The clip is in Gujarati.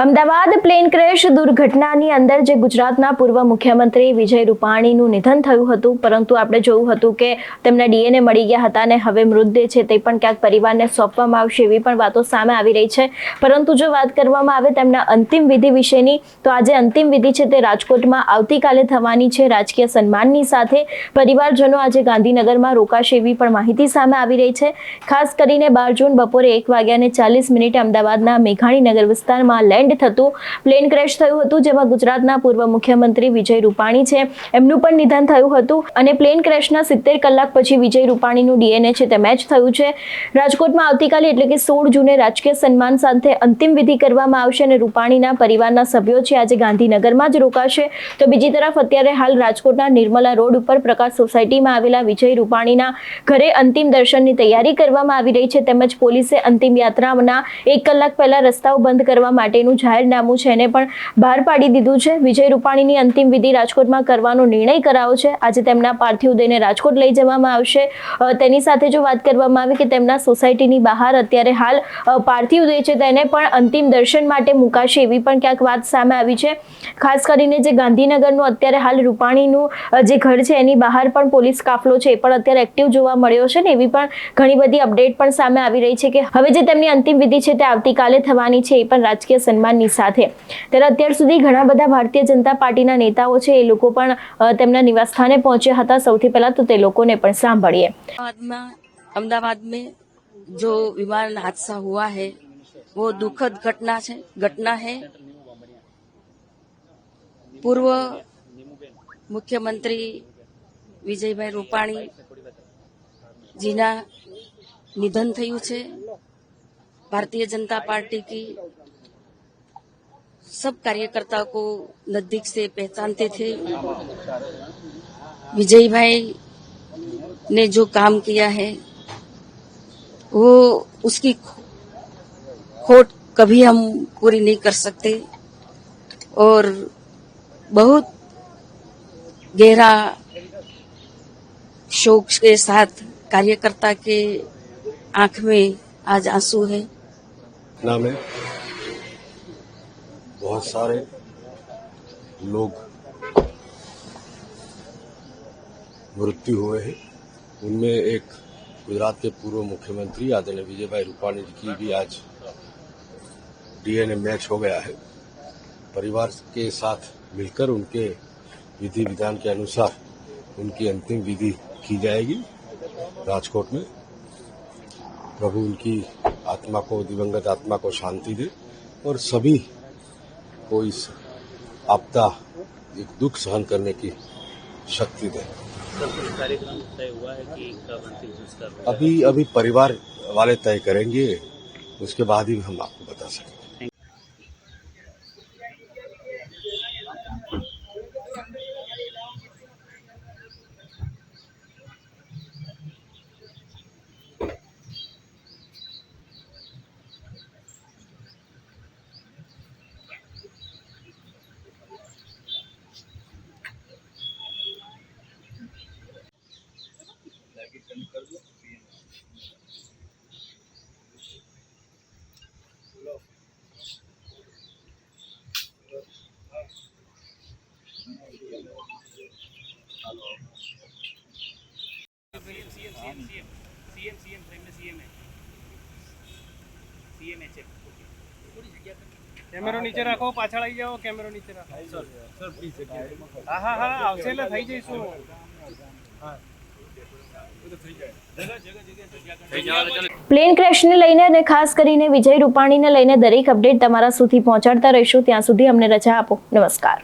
અમદાવાદ પ્લેન ક્રેશ દુર્ઘટનાની અંદર જે ગુજરાતના પૂર્વ મુખ્યમંત્રી વિજય રૂપાણીનું નિધન થયું હતું, પરંતુ આપણે જોયું હતું કે તેમના ડીએનએ મળી ગયા હતા અને હવે મૃતદેહ છે તે પણ ક્યાંક પરિવારને સોંપવામાં આવશે એવી પણ વાતો સામે આવી રહી છે. પરંતુ જો વાત કરવામાં આવે તેમના અંતિમ વિધિ વિશેની, તો આજે અંતિમ વિધિ છે તે રાજકોટમાં આવતીકાલે થવાની છે. રાજકીય સન્માનની સાથે પરિવારજનો આજે ગાંધીનગરમાં રોકાશે એવી પણ માહિતી સામે આવી રહી છે. ખાસ કરીને બાર જૂન બપોરે એક વાગ્યાને ચાલીસ મિનિટે અમદાવાદના મેઘાણીનગર વિસ્તારમાં લેન્ડ થતું. પ્લેન ક્રેશ થયું હતું, જેમાં ગુજરાતના પૂર્વ મુખ્યમંત્રી વિજય રૂપાણી છે. એમનું પણ નિધન થયું હતું અને પ્લેન ક્રેશના સિત્તેર કલાક પછી વિજય રૂપાણીનું ડીએનએ છે તે મેચ થયું છે. રાજકોટમાં આવતીકાલે એટલે કે સોળ જૂને રાજકીય સન્માન સાથે અંતિમ વિધિ કરવામાં આવશે અને રૂપાણીના પરિવારના સભ્યો છે આજે ગાંધીનગરમાં જ રોકાશે. તો બીજી તરફ અત્યારે હાલ રાજકોટના નિર્મલા રોડ ઉપર પ્રકાશ સોસાયટીમાં આવેલા વિજય રૂપાણીના ઘરે અંતિમ દર્શનની તૈયારી કરવામાં આવી રહી છે. તેમજ પોલીસે અંતિમ યાત્રાના એક કલાક પહેલા રસ્તાઓ બંધ કરવા માટેનું જાહેરનામું છે એને પણ બહાર પાડી દીધું છે. વિજય રૂપાણીની અંતિમ વિધિ રાજકોટમાં કરવાનો નિર્ણય કરાયો છે. આજે તેમના પાર્થિવ દેહને રાજકોટ લઈ જવામાં આવશે. તેની સાથે જો વાત કરવામાં આવે કે તેમના સોસાયટીની બહાર અત્યારે હાલ પાર્થિવ દેહ છે, તેને પણ અંતિમ દર્શન માટે મુકાશે એવી પણ ક્યાંક વાત સામે આવી છે. ખાસ કરીને જે ગાંધીનગરનું અત્યારે હાલ રૂપાણીનું જે ઘર છે, એની બહાર પણ પોલીસ કાફલો છે, એ પણ અત્યારે એક્ટિવ જોવા મળ્યો છે ને એવી પણ ઘણી બધી અપડેટ પણ સામે આવી રહી છે કે હવે જે તેમની અંતિમ વિધિ છે તે આવતીકાલે થવાની છે એ પણ રાજકીય સન્માનની સાથે ત્યારે અત્યાર સુધી ઘણા બધા ભારતીય જનતા પાર્ટીના નેતાઓ છે એ લોકો પણ અ, તેમના નિવાસસ્થાને પહોંચ્યા હતા સૌથી પહેલા તો તે લોકોને પણ સાંભળીએ अहमदाबाद में अहमदाबाद में जो विमान हादसा हुआ है वो दुखद घटना है घटना है पूर्व मुख्यमंत्री વિજયભાઈ રૂપાણી જીના નિધન થયું છે भारतीय जनता पार्टी की सब कार्यकर्ता को नज़दीक से पहचानते थे। विजय भाई ने जो काम किया है, वो उसकी खोट कभी हम पूरी नहीं कर सकते और बहुत गहरा शोक के साथ कार्यकर्ता के आँख में आज आँसू है। घटना में बहुत सारे लोग मृत्यु हुए हैं। उनमें एक गुजरात के पूर्व मुख्यमंत्री आदरणीय विजय भाई रूपाणी जी की भी आज डीएनए मैच हो गया है। परिवार के साथ मिलकर उनके विधि विधान के अनुसार उनकी अंतिम विधि की जाएगी राजकोट में। प्रभु उनकी आत्मा को, दिवंगत आत्मा को शांति दे और सभी को इस आपदा एक दुख सहन करने की शक्ति दे। कार्यक्रम तय हुआ है कि कब अंतिम संस्कार अभी अभी परिवार वाले तय करेंगे उसके बाद ही हम आपको बता सकेंगे CM CM CM CM CM frame में सीएम है सीएम है चेक કેમેરો નીચે રાખો પાછળ આવી જાઓ કેમેરો નીચે રાખો સર સર પ્લીઝ હા હા હા આવશે એટલે થઈ જઈશું હા પ્લેન ક્રેશને લઈને અને ખાસ કરીને વિજય રૂપાણીને લઈને દરેક અપડેટ તમારા સુધી પહોંચાડતા રહીશું ત્યાં સુધી અમને રજા આપો નમસ્કાર